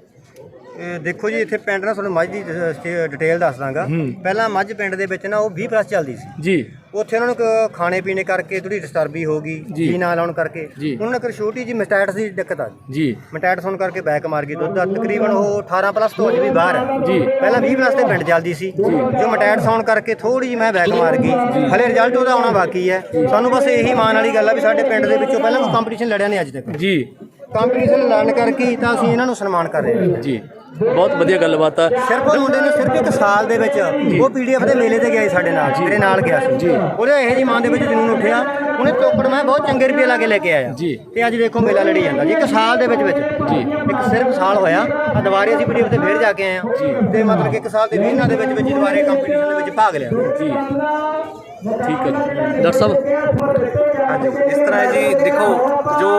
[SPEAKER 3] ਇਹ ਦੇਖੋ ਜੀ ਇੱਥੇ ਪਿੰਡ ਨਾਲ ਤੁਹਾਨੂੰ ਮੱਝ ਦੀ ਡਿਟੇਲ ਦੱਸ ਦਾਂਗਾ। ਪਹਿਲਾਂ ਮੱਝ ਪਿੰਡ ਦੇ ਵਿੱਚ ਨਾ ਉਹ 20 ਪਲੱਸ ਚੱਲਦੀ ਸੀ।
[SPEAKER 1] ਜੀ।
[SPEAKER 3] ਉੱਥੇ ਉਹਨਾਂ ਨੂੰ ਕ- ਖਾਣੇ ਪੀਣੇ ਕਰਕੇ ਥੋੜੀ ਡਿਸਟਰਬੀ ਹੋ ਗਈ ਜੀ। ਨਾ ਲਾਉਣ ਕਰਕੇ।
[SPEAKER 1] ਜੀ।
[SPEAKER 3] ਉਹਨਾਂ ਨੂੰ ਇੱਕ ਛੋਟੀ ਜੀ ਮਸਟੈਟਸ ਦੀ ਦਿੱਕਤ ਆ ਗਈ।
[SPEAKER 1] ਜੀ।
[SPEAKER 3] ਮਟੈਟ ਹੋਣ ਕਰਕੇ ਬੈਕ ਮਾਰ ਗਈ। ਦੁੱਧ ਦਾ ਤਕਰੀਬਨ ਉਹ 18 ਪਲੱਸ ਤੋਂ ਅਜੇ ਵੀ ਬਾਹਰ ਹੈ।
[SPEAKER 1] ਜੀ।
[SPEAKER 3] ਪਹਿਲਾਂ 20 ਪਲੱਸ ਤੇ ਪਿੰਡ ਚੱਲਦੀ ਸੀ। ਜੋ। ਮਟੈਟ ਹੋਣ ਕਰਕੇ ਥੋੜੀ ਜਿਹੀ ਮੈਂ ਬੈਕ ਮਾਰ ਗਈ। ਹਲੇ ਰਿਜ਼ਲਟ ਉਹਦਾ ਆਉਣਾ ਬਾਕੀ ਹੈ। ਸਾਨੂੰ ਬਸ ਇਹੀ ਮਾਣ ਵਾਲੀ ਗੱਲ ਆ ਵੀ ਸਾਡੇ ਪਿੰਡ ਦੇ ਵਿੱਚੋਂ ਪਹਿਲਾਂ ਕੋਈ ਕੰਪੀਟੀਸ਼ਨ ਲੜਿਆ ਨਹੀਂ ਅੱਜ ਤੱਕ।
[SPEAKER 1] ਜੀ।
[SPEAKER 3] ਕੰਪੀਟੀਸ਼ਨ ਲੜਨ ਕਰਕੇ ਹੀ ਤਾਂ ਅਸੀਂ ਇਹਨਾਂ ਨੂੰ ਸਨਮਾਨ ਕਰ ਰਹੇ ਹਾਂ।
[SPEAKER 1] ਜੀ। ਬਹੁਤ ਵਧੀਆ ਗੱਲਬਾਤ ਆ।
[SPEAKER 3] ਸਿਰਫ ਉਹ ਮੁੰਡੇ ਨੇ ਸਿਰਫ ਇੱਕ ਸਾਲ ਦੇ ਵਿੱਚ ਉਹ ਪੀਡੀਐਫ ਦੇ ਮੇਲੇ ਤੇ ਗਿਆ ਸੀ ਸਾਡੇ ਨਾਲ ਮੇਰੇ ਨਾਲ ਗਿਆ ਸੀ। ਉਹਦੇ ਇਹੋ ਜੀ ਮਾਂ ਦੇ ਵਿੱਚ ਜਨੂਨ ਉੱਠਿਆ। ਉਹਨੇ ਤੋਕੜ ਮੈਂ ਬਹੁਤ ਚੰਗੇ ਰੁਪਏ ਲਾ ਕੇ ਲੈ ਕੇ ਆਇਆ।
[SPEAKER 1] ਜੀ।
[SPEAKER 3] ਤੇ ਅੱਜ ਦੇਖੋ ਮੇਲਾ ਲੜੀ ਜਾਂਦਾ। ਜੀ ਇੱਕ ਸਾਲ ਦੇ ਵਿੱਚ ਵਿੱਚ।
[SPEAKER 1] ਜੀ।
[SPEAKER 3] ਇੱਕ ਸਿਰਫ ਸਾਲ ਹੋਇਆ। ਆ ਦੁਬਾਰੇ ਅਸੀਂ ਪੀਡੀਐਫ ਤੇ ਫੇਰ ਜਾ ਕੇ ਆਏ ਆ ਤੇ ਮਤਲਬ ਕਿ ਇੱਕ ਸਾਲ ਦੇ ਮਹੀਨਾ ਦੇ ਵਿੱਚ ਵਿੱਚ ਦੁਬਾਰੇ ਕੰਪੀਟੀਸ਼ਨ ਦੇ ਵਿੱਚ ਭਾਗ ਲਿਆ।
[SPEAKER 1] ਜੀ। ਠੀਕ ਹੈ ਜੀ। ਡਾਕਟਰ ਸਾਹਿਬ।
[SPEAKER 2] ਹਾਂਜੀ ਇਸ ਤਰ੍ਹਾਂ ਹੈ ਜੀ ਦੇਖੋ ਜੋ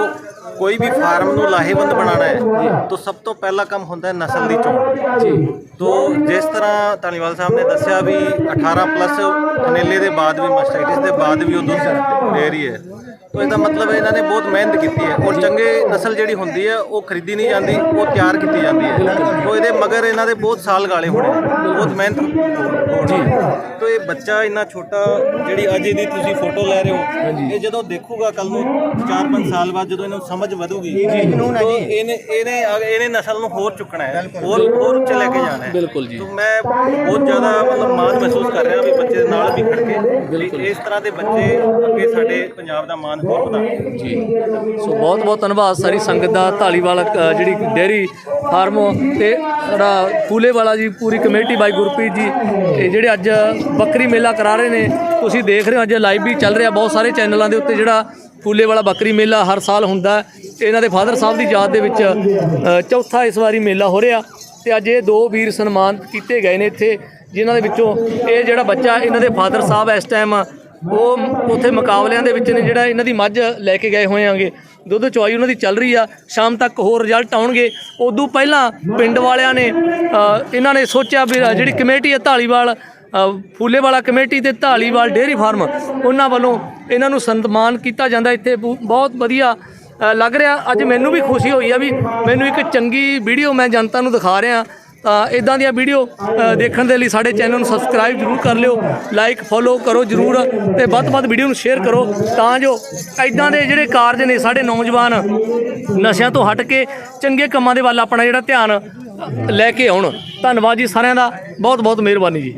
[SPEAKER 2] ਕੋਈ ਵੀ ਫਾਰਮ ਨੂੰ ਲਾਹੇਵੰਦ ਬਣਾਉਣਾ ਹੈ ਤਾਂ ਸਭ ਤੋਂ ਪਹਿਲਾ ਕੰਮ ਹੁੰਦਾ ਹੈ ਨਸਲ ਦੀ ਚੋਣ।
[SPEAKER 1] ਜੀ।
[SPEAKER 2] ਤੋ ਜਿਸ ਤਰ੍ਹਾਂ ਧਾਲੀਵਾਲ ਸਾਹਿਬ ਨੇ ਦੱਸਿਆ ਵੀ 18 ਪਲੱਸ ਥਨੇਲੇ ਦੇ ਬਾਅਦ ਵੀ ਮਾਸਟਰਾਈਟਿਸ ਦੇ ਬਾਅਦ ਵੀ ਉਹ ਦੁੱਧ ਦੇ ਰਹੀ ਹੈ। ਤੋ ਇਹਦਾ ਮਤਲਬ ਹੈ ਇਹਨਾਂ ਨੇ ਬਹੁਤ ਮਿਹਨਤ ਕੀਤੀ ਹੈ ਔਰ ਚੰਗੇ ਨਸਲ ਜਿਹੜੀ ਹੁੰਦੀ ਹੈ ਉਹ ਖਰੀਦੀ ਨਹੀਂ ਜਾਂਦੀ ਉਹ ਤਿਆਰ ਕੀਤੀ ਜਾਂਦੀ ਹੈ। ਤੋ ਇਹਦੇ ਮਗਰ ਇਹਨਾਂ ਦੇ ਬਹੁਤ ਸਾਲ ਗਾਲੇ ਹੋਣੇ ਬਹੁਤ ਮਿਹਨਤ ਜੀ ਤੋ ਇਹ ਬੱਚਾ ਇੰਨਾ ਛੋਟਾ ਜਿਹੜੀ ਅੱਜ ਇਹਦੀ ਤੁਸੀਂ ਫੋਟੋ ਲੈ ਰਹੇ ਹੋ ਇਹ ਜਦੋਂ ਦੇਖੂਗਾ ਕੱਲ ਨੂੰ 4-5 ਸਾਲ ਬਾਅਦ ਜਦੋਂ ਇਹਨੂੰ ਸਮਝ ਵਧੂਗੀ।
[SPEAKER 3] ਜਨੂੰਨ ਹੈ
[SPEAKER 2] ਤੋ
[SPEAKER 3] ਜੀ।
[SPEAKER 2] ਇਹਨੇ ਇਹਨੇ ਇਹਨੇ ਨਸਲ ਨੂੰ ਹੋਰ ਚੁੱਕਣਾ ਹੈ। ਹੋਰ ਹੋਰ ਉੱਚੇ ਲੈ ਕੇ ਜਾਣਾ ਹੈ।
[SPEAKER 1] ਬਿਲਕੁਲ ਜੀ।
[SPEAKER 2] ਤੋ ਮੈਂ ਬਹੁਤ ਜ਼ਿਆਦਾ ਮਤਲਬ ਮਾਣ ਮਹਿਸੂਸ ਕਰ ਰਿਹਾ ਵੀ ਬੱਚੇ ਦੇ ਨਾਲ ਵੀ ਖੜ ਕੇ ਇਸ ਤਰ੍ਹਾਂ ਦੇ ਬੱਚੇ ਅੱਗੇ ਸਾਡੇ ਪੰਜਾਬ ਦਾ ਮਾਣ ਹੋਰ ਵਧਾਉਣ
[SPEAKER 1] ਜੀ। ਸੋ ਬਹੁਤ ਬਹੁਤ ਧੰਨਵਾਦ ਸਾਰੀ ਸੰਗਤ ਦਾ ਢਾਲੀਵਾਲ ਜਿਹੜੀ ਡੇਅਰੀ ਫਾਰਮ ਤੇ ਸਾਡਾ ਫੂਲੇ ਵਾਲਾ ਜੀ ਪੂਰੀ ਕਮੇਟੀ ਬਾਈ ਗੁਰਪ੍ਰੀਤ ਜੀ ਇਹ ਜਿਹੜੇ ਅੱਜ ਬੱਕਰੀ ਮੇਲਾ ਕਰਾ ਰਹੇ ਨੇ ਤੁਸੀਂ ਦੇਖ ਰਹੇ ਹੋ ਅੱਜ ਲਾਈਵ ਵੀ ਚੱਲ ਰਿਹਾ ਬਹੁਤ ਸਾਰੇ ਚੈਨਲਾਂ ਦੇ ਉੱਤੇ ਜਿਹੜਾ ਫੂਲੇ ਵਾਲਾ ਬੱਕਰੀ ਮੇਲਾ ਹਰ ਸਾਲ ਹੁੰਦਾ ਹੈ। ਇਹਨਾਂ ਦੇ ਫਾਦਰ ਸਾਹਿਬ ਦੀ ਯਾਦ ਦੇ ਵਿੱਚ ਚੌਥਾ ਇਸ ਵਾਰੀ ਮੇਲਾ ਹੋ ਰਿਹਾ ਤੇ ਅੱਜ ਇਹ ਦੋ ਵੀਰ ਸਨਮਾਨਿਤ ਕੀਤੇ ਗਏ ਨੇ ਇੱਥੇ ਜਿਨ੍ਹਾਂ ਦੇ ਵਿੱਚੋਂ ਇਹ ਜਿਹੜਾ ਬੱਚਾ ਇਹਨਾਂ ਦੇ ਫਾਦਰ ਸਾਹਿਬ ਇਸ ਟਾਈਮ ਉਹ ਉੱਥੇ ਮੁਕਾਬਲਿਆਂ ਦੇ ਵਿੱਚ ਨੇ ਜਿਹੜਾ ਇਹਨਾਂ ਦੀ ਮੱਝ ਲੈ ਕੇ ਗਏ ਹੋਏ ਆਂਗੇ ਦੁੱਧ ਚੁਆਈ ਉਹਨਾਂ ਦੀ ਚੱਲ ਰਹੀ ਆ ਸ਼ਾਮ ਤੱਕ ਹੋਰ ਰਿਜ਼ਲਟ ਆਉਣਗੇ। ਉਦੋਂ ਪਹਿਲਾਂ ਪਿੰਡ ਵਾਲਿਆਂ ਨੇ ਇਹਨਾਂ ਨੇ ਸੋਚਿਆ ਵੀ ਜਿਹੜੀ ਕਮੇਟੀ ਹੈ ਢਾਲੀਵਾਲ ਅ, ਫੂਲੇ ਵਾਲਾ ਕਮੇਟੀ ਤੇ ਢਾਲੀਵਾਲ ਡੇਅਰੀ ਫਾਰਮ ਉਹਨਾਂ ਵੱਲੋਂ ਇਹਨਾਂ ਨੂੰ ਸਨਮਾਨ ਕੀਤਾ ਜਾਂਦਾ ਇੱਥੇ ਬਹੁ- ਬਹੁਤ ਵਧੀਆ ਲੱਗ ਰਿਹਾ, ਅੱਜ ਮੈਨੂੰ ਵੀ ਖੁਸ਼ੀ ਹੋਈ ਆ ਵੀ ਮੈਨੂੰ ਇੱਕ ਚੰਗੀ ਵੀਡੀਓ ਮੈਂ ਜਨਤਾ ਨੂੰ ਦਿਖਾ ਰਿਹਾ। ਤਾਂ ਇਦਾਂ ਦੀਆਂ ਵੀਡੀਓ ਦੇਖਣ ਦੇ ਲਈ ਸਾਡੇ ਚੈਨਲ ਨੂੰ ਸਬਸਕ੍ਰਾਈਬ ਜਰੂਰ ਕਰ ਲਿਓ ਲਾਈਕ ਫੋਲੋ ਕਰੋ ਜਰੂਰ ਤੇ ਵੱਧ ਤੋਂ ਵੱਧ ਵੀਡੀਓ ਨੂੰ ਸ਼ੇਅਰ ਕਰੋ ਤਾਂ ਜੋ ਇਦਾਂ ਦੇ ਜਿਹੜੇ ਕਾਰਜ ਨੇ ਸਾਡੇ ਨੌਜਵਾਨ ਨਸ਼ਿਆਂ ਤੋਂ ਹਟ ਕੇ ਚੰਗੇ ਕੰਮਾਂ ਦੇ ਵੱਲ ਆਪਣਾ ਜਿਹੜਾ ਧਿਆਨ ਲੈ ਕੇ ਆਉਣ। ਧੰਨਵਾਦ ਜੀ ਸਾਰਿਆਂ ਦਾ ਬਹੁਤ ਬਹੁਤ ਮਿਹਰਬਾਨੀ ਜੀ।